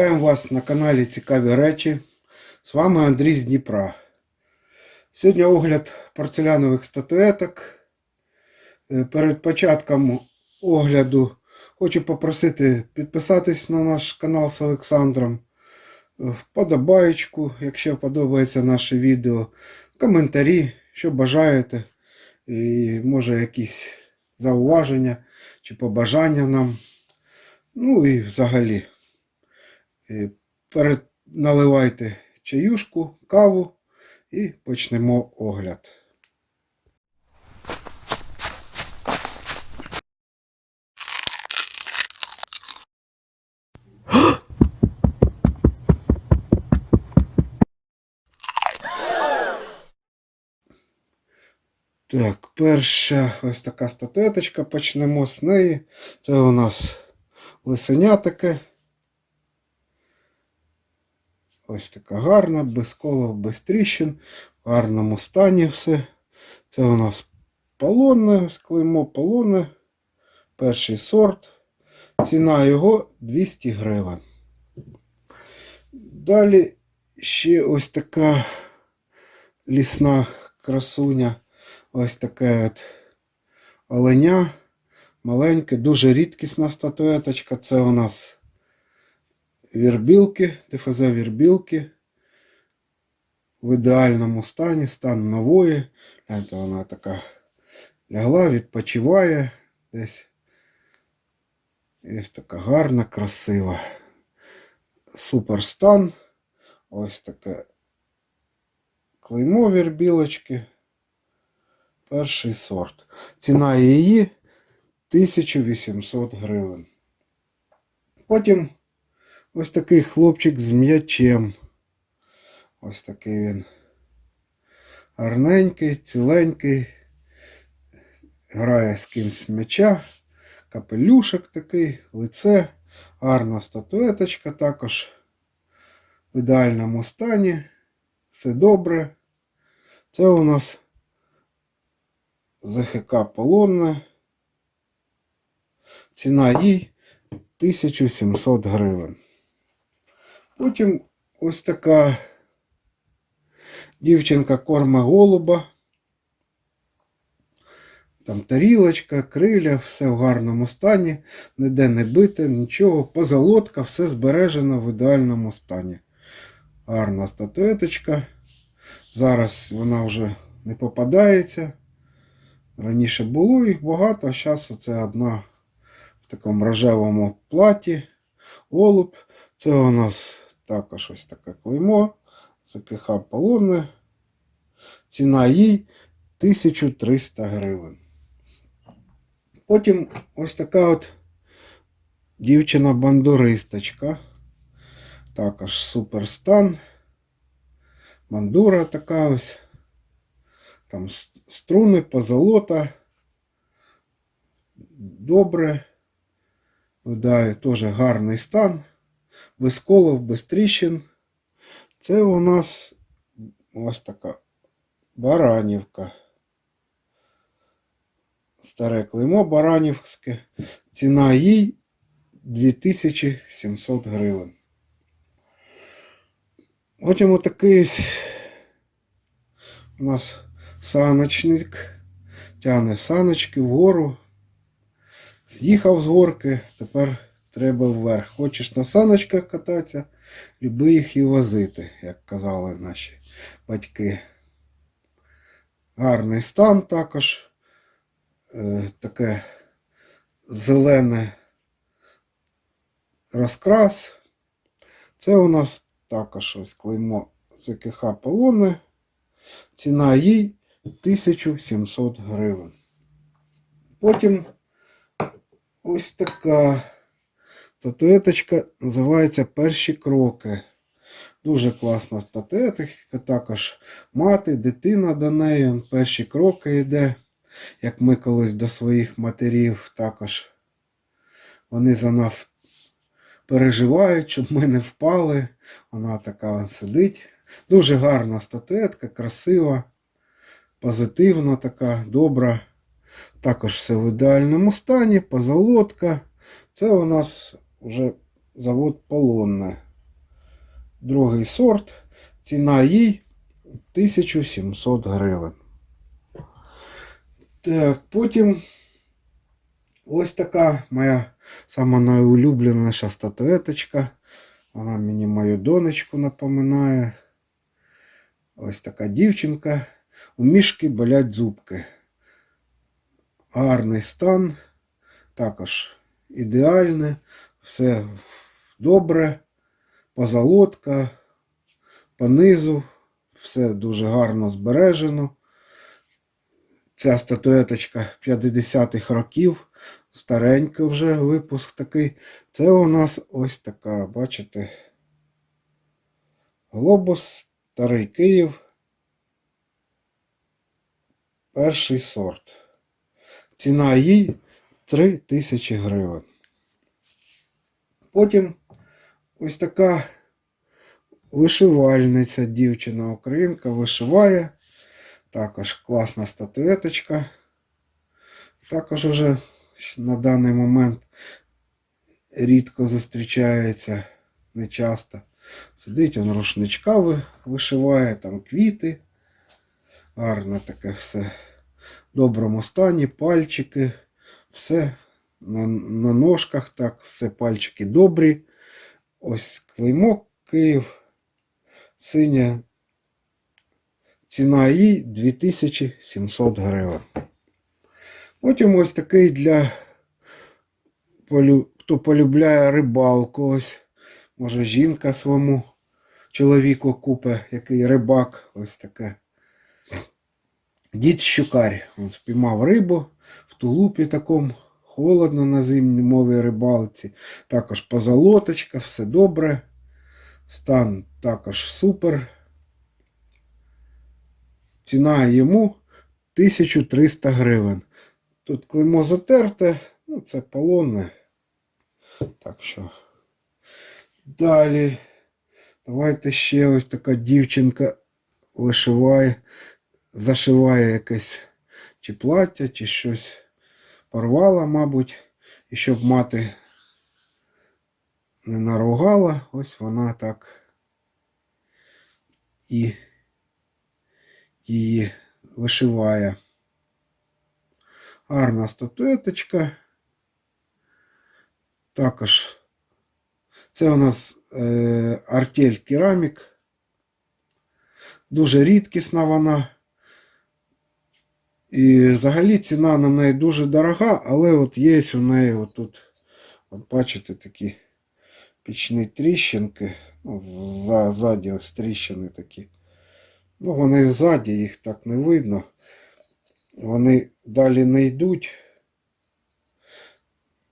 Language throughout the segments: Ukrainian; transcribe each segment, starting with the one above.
Вітаємо вас на каналі Цікаві речі. З вами Андрій з Дніпра. Сьогодні огляд порцелянових статуеток. Е, Перед початком огляду хочу попросити підписатись на наш канал з Олександром. Е, Вподобаєчку, якщо подобається наше відео. Коментарі, що бажаєте. І може якісь зауваження чи побажання нам. Ну і взагалі. Е, наливайте чаюшку, каву і почнемо огляд. Так, перша ось така статуеточка, почнемо з неї. Це у нас лисеня таке. Ось така гарна, без колов, без тріщин, в гарному стані все. Це у нас полонне, ось клеймо полонне. Перший сорт. Ціна його 200 гривень. Далі ще ось така лісна красуня. Ось таке от оленя. Маленьке, дуже рідкісна статуеточка. Це у нас вірбілки, ТФЗ вірбілки. В ідеальному стані, стан нової. Гляньте, вона така лягла, відпочиває десь. І така гарна, красива. Супер стан. Ось таке клеймо вірбілочки. Перший сорт. Ціна її 1800 гривень. Потім ось такий хлопчик з м'ячем. Ось такий він. Гарненький, ціленький. Грає з кимсь м'яча. Капелюшок такий, лице. Гарна статуеточка також. В ідеальному стані. Все добре. Це у нас ЗХК полонне. Ціна їй 1700 гривень. Потім ось така дівчинка корма голуба. Там тарілочка, криля, все в гарному стані, ніде не бите, нічого. Позолотка, все збережено в ідеальному стані. Гарна статуеточка. Зараз вона вже не попадається. Раніше було їх багато, а зараз це одна в такому рожевому платі. Голуб. Це у нас також ось таке клеймо. ЗКХ полонне. Ціна їй 1300 гривень. Потім ось така от дівчина-бандуристочка. Також суперстан. Бандура така ось. Там струни, позолота. Добре. Видає теж гарний стан. Без колов, без тріщин. Це у нас ось така баранівка. Старе клеймо баранівське. Ціна їй 2700 гривень. Потім отакий у нас саночник. Тягне саночки вгору. З'їхав з горки, тепер треба вверх. Хочеш на саночках кататися, люби їх і возити, як казали наші батьки. Гарний стан також. Е, таке зелене розкрас. Це у нас також ось клеймо ЗКХ полони. Ціна їй 1700 гривень. Потім ось така статуеточка називається Перші кроки. Дуже класна статуеточка, також мати, дитина до неї. Перші кроки йде, як ми колись до своїх матерів також. Вони за нас переживають, щоб ми не впали. Вона така сидить. Дуже гарна статуетка, красива, позитивна така, добра. Також все в ідеальному стані, позолотка. Це у нас вже завод Полонне. Другий сорт. Ціна їй 1700 гривень. Так, потім ось така моя сама найулюбленіша статуеточка. Вона мені мою донечку напоминає. Ось така дівчинка. У мішки болять зубки. Гарний стан. Також ідеальне. Все добре. Позолотка. Понизу. Все дуже гарно збережено. Ця статуеточка 50-х років. Старенький вже випуск такий. Це у нас ось така, бачите, глобус, старий Київ. Перший сорт. Ціна їй 3 тисячі гривень. Потім ось така вишивальниця дівчина українка вишиває. Також класна статуеточка. Також уже на даний момент рідко зустрічається, не часто. Сидить, він рушничка вишиває, там квіти. Гарно таке все. В доброму стані, пальчики, все на, на ножках, так, все пальчики добрі. Ось клеймок Київ. Синя. Ціна їй 2700 гривень. Потім ось такий для хто полюбляє рибалку. Ось. Може жінка своєму чоловіку купе, який рибак. Ось таке. Дід щукарь. Він спіймав рибу в тулупі такому. Холодно на зимній рибалці. Також позолоточка, все добре. Стан також супер. Ціна йому 1300 гривень. Тут клеймо затерте, ну це полонне. Так що. Далі. Давайте ще ось така дівчинка вишиває, зашиває якесь чи плаття, чи щось порвала, мабуть. І щоб мати не наругала, ось вона так і її вишиває. Гарна статуеточка. Також це у нас е, артель керамік. Дуже рідкісна вона. І взагалі ціна на неї дуже дорога, але от є у неї отут, от бачите, такі пічні тріщинки. Ну, ззаді ось тріщини такі. Ну, вони ззаді, їх так не видно. Вони далі не йдуть.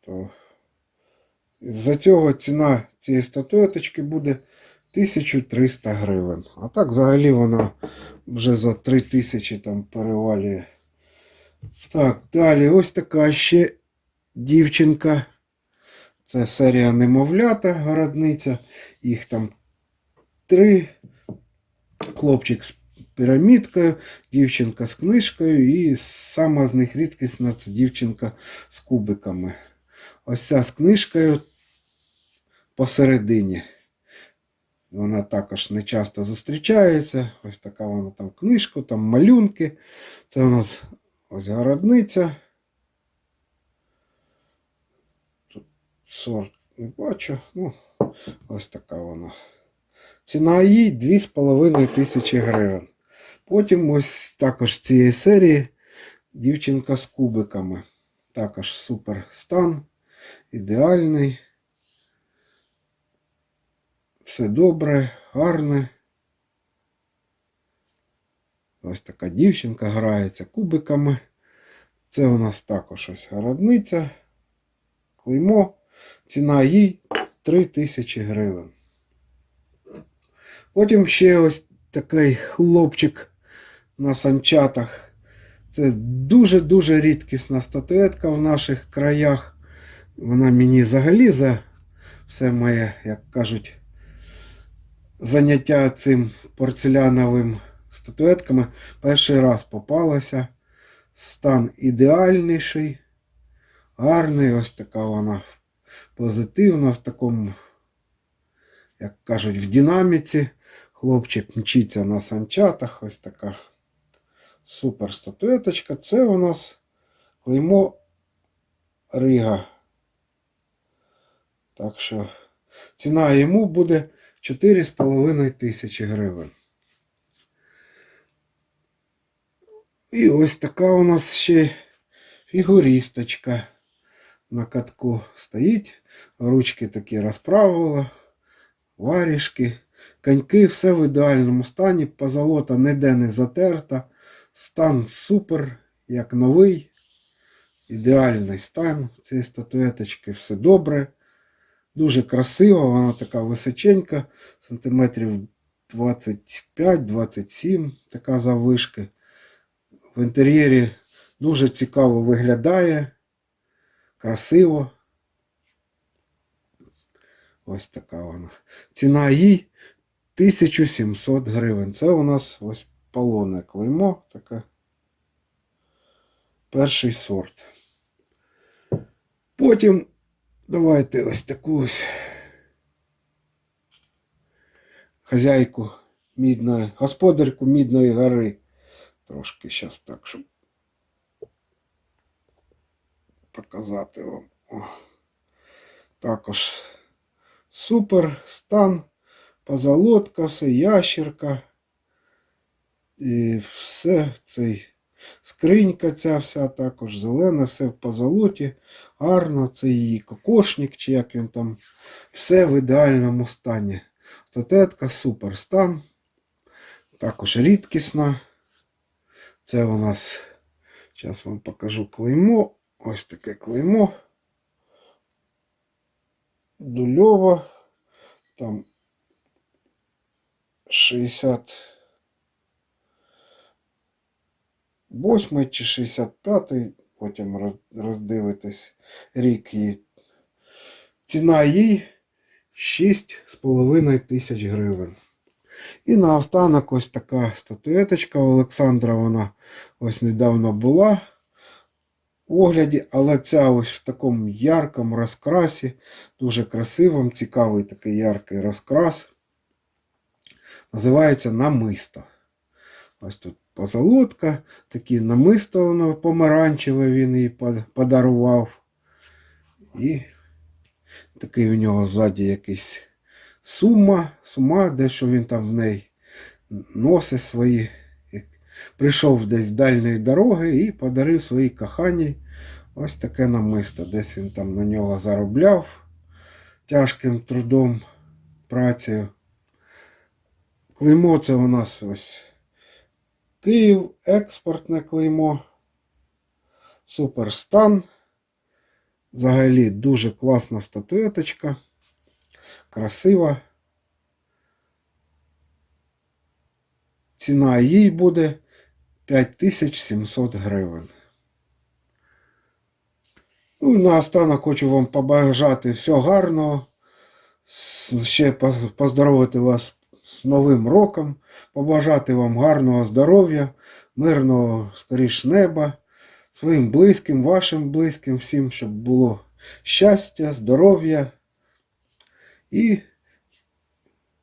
То за цього ціна цієї статуеточки буде 1300 гривень. А так взагалі вона вже за 3000 там перевалює. Так, далі ось така ще дівчинка. Це серія немовлята городниця. Їх там три. Хлопчик з пірамідкою, дівчинка з книжкою, і сама з них рідкісна це дівчинка з кубиками. Ось ця з книжкою посередині. Вона також не часто зустрічається. Ось така вона там книжка, там малюнки. Це у нас ось городниця. Тут сорт не бачу. Ну, ось така вона. Ціна їй 2,5 тисячі гривень. Потім ось також з цієї серії дівчинка з кубиками. Також супер стан, ідеальний. Все добре, гарне. Ось така дівчинка грається кубиками. Це у нас також ось городниця. Клеймо. Ціна їй 3 тисячі гривень. Потім ще ось такий хлопчик на санчатах. Це дуже-дуже рідкісна статуетка в наших краях. Вона мені взагалі за все моє, як кажуть, заняття цим порцеляновим статуетками перший раз попалася. Стан ідеальніший, гарний, ось така вона позитивна в такому як кажуть, в динаміці. Хлопчик мчиться на санчатах. Ось така супер статуеточка. Це у нас клеймо Рига. Так що ціна йому буде 4,5 тисячі гривень. І ось така у нас ще фігурісточка на катку стоїть. Ручки такі розправила, варішки, коньки, все в ідеальному стані. Позолота ніде не затерта. Стан супер, як новий. Ідеальний стан цієї статуеточки, все добре. Дуже красива, вона така височенька, сантиметрів 25-27, така заввишки. В інтер'єрі дуже цікаво виглядає, красиво. Ось така вона. Ціна їй 1700 гривень. Це у нас ось полоне клеймо, таке. Перший сорт. Потім давайте ось таку ось хазяйку мідної, господарку мідної гори. Трошки зараз так, щоб показати вам. О. Також супер стан, позолотка, все, ящерка. І все цей скринька ця вся також зелена, все в позолоті. Гарно, це її кокошник, чи як він там. Все в ідеальному стані. Статуетка супер стан. Також рідкісна. Це у нас, зараз вам покажу клеймо. Ось таке клеймо. Дульова. Там 60. 8 чи 65, потім роздивитись рік її. Ціна їй 6,5 тисяч гривень. І наостанок ось така статуеточка Олександра, вона ось недавно була в огляді, але ця ось в такому яркому розкрасі, дуже красивому, цікавий такий яркий розкрас. Називається намисто. Ось тут позолотка, такі намисто воно помаранчеве він под- подарував. І такий у нього ззаді якийсь сума, сума, дещо він там в неї носить свої. Прийшов десь з дальньої дороги і подарив своїй коханій ось таке намисто. Десь він там на нього заробляв тяжким трудом, працею. Клеймо це у нас ось Київ, експортне клеймо. Суперстан. Взагалі дуже класна статуеточка. Красива. Ціна їй буде 5700 гривень. Ну і наостанок хочу вам побажати всього гарного. Ще по- поздоровити вас з Новим роком, побажати вам гарного здоров'я, мирного скоріш неба, своїм близьким, вашим близьким, всім, щоб було щастя, здоров'я. І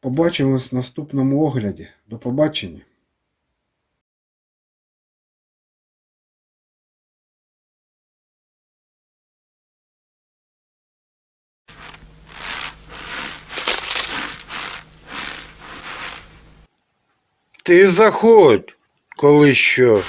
побачимось в наступному огляді. До побачення. Ти заходь, коли що.